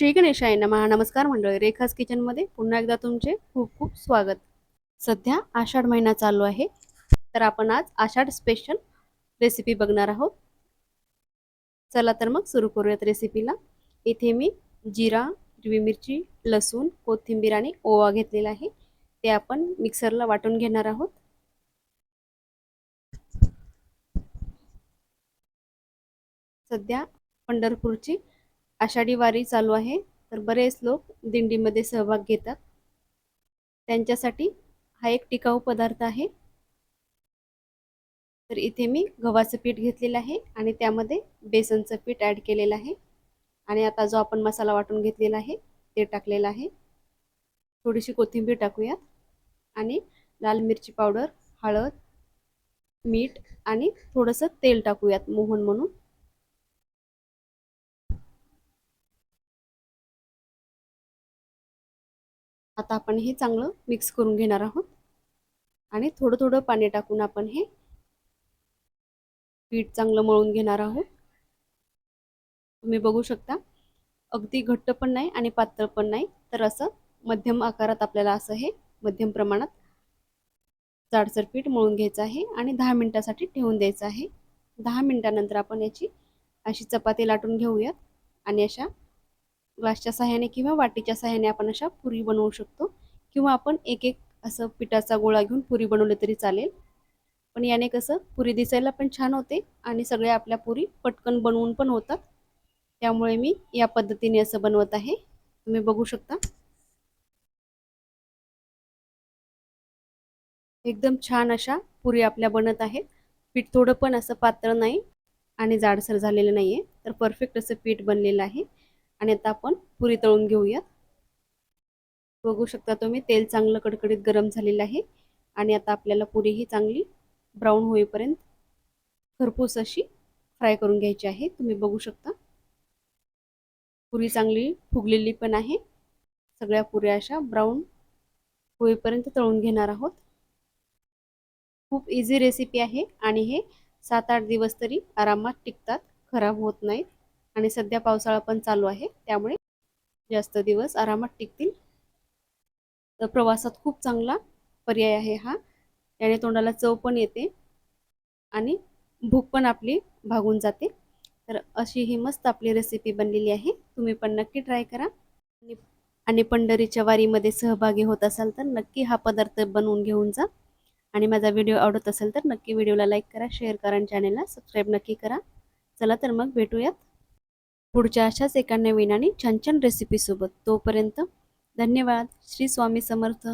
श्री गणेशाय नमा. नमस्कार मंडळी रेखास किचनमध्ये पुन्हा एकदा तुमचे खूप खूप स्वागत. सध्या आषाढ महिना चालू आहे तर आपण आज आषाढ स्पेशल रेसिपी बघणार आहोत. चला तर मग सुरू करूयात रेसिपीला इथे मी जिरा हिरवी मिरची लसूण कोथिंबीर आणि ओवा घेतलेला आहे. ते आपण मिक्सरला वाटून घेणार आहोत. सध्या पंढरपूरची आषाढी वारी चालू आहे. तर बरेच लोक दिंडीमध्ये सहभाग घेतात. त्यांच्यासाठी हा एक टिकाऊ पदार्थ आहे. तर इथे मी गव्हाचं पीठ घेतलेलं आहे आणि त्यामध्ये बेसनचं पीठ ॲड केलेलं आहे. आणि आता जो आपण मसाला वाटून घेतलेला आहे ते टाकलेलं आहे. थोडीशी कोथिंबीर टाकूयात. आणि लाल मिरची पावडर हळद मीठ आणि थोडंसं तेल टाकूयात मोहन म्हणून. आता आपण हे चांगलं मिक्स करून घेणार आहोत. आणि थोडं थोडं पाणी टाकून आपण हे पीठ चांगलं मळून घेणार आहोत. तुम्ही बघू शकता अगदी घट्ट पण नाही आणि पातळ पण नाही. तर असं मध्यम आकारात आपल्याला असं हे मध्यम प्रमाणात जाडसर पीठ मळून घ्यायचं आहे आणि दहा मिनटासाठी ठेवून द्यायचं आहे. दहा मिनटानंतर आपण याची अशी चपाती लाटून घेऊयात आणि अशा ग्लासच्या सहाय्याने किंवा वाटीच्या सहाय्याने आपण अशा पुरी बनवू शकतो. किंवा आपण एक एक असं पिठाचा गोळा घेऊन पुरी बनवली तरी चालेल. पण याने कसं पुरी दिसायला पण छान होते आणि सगळ्या आपल्या पुरी पटकन बनवून पण होतात. त्यामुळे मी या पद्धतीने असं बनवत आहे. तुम्ही बघू शकता. एकदम छान अशा पुरी आपल्या बनत आहेत. पीठ थोडं पण असं पातळ नाही आणि जाडसर झालेलं नाही आहे तर परफेक्ट असं पीठ बनलेलं आहे. आणि आता आपण पुरी तळून घेऊयात. बघू शकता तुम्ही तेल चांगलं कडकडीत गरम झालेलं आहे. आणि आता आपल्याला पुरी ही चांगली ब्राऊन होईपर्यंत खरपूस अशी फ्राय करून घ्यायची आहे. तुम्ही बघू शकता. पुरी चांगली फुगलेली पण आहे. सगळ्या पुऱ्या अशा ब्राऊन होईपर्यंत तळून घेणार आहोत. खूप इझी रेसिपी आहे आणि हे सात आठ दिवस तरी आरामात टिकतात खराब होत नाहीत. आणि सध्या पावसाळा पण चालू आहे त्यामुळे जास्त दिवस आरामात टिकतील. तर प्रवासात खूप चांगला पर्याय आहे हा. याने तोंडाला चव पण येते आणि भूक पण आपली भागून जाते. तर अशी ही मस्त आपली रेसिपी बनलेली आहे. तुम्ही पण नक्की ट्राय करा. आणि आणि पंढरीच्या वारीमध्ये सहभागी होत असाल तर नक्की हा पदार्थ बनवून घेऊन जा. आणि माझा व्हिडिओ आवडत असेल तर नक्की व्हिडिओला लाईक करा शेअर करा आणि चॅनलला सबस्क्राईब नक्की करा. चला तर मग भेटूयात. पुढच्या अशाच एका नवीन आणि छान छान रेसिपीसोबत तोपर्यंत धन्यवाद. श्री स्वामी समर्थ.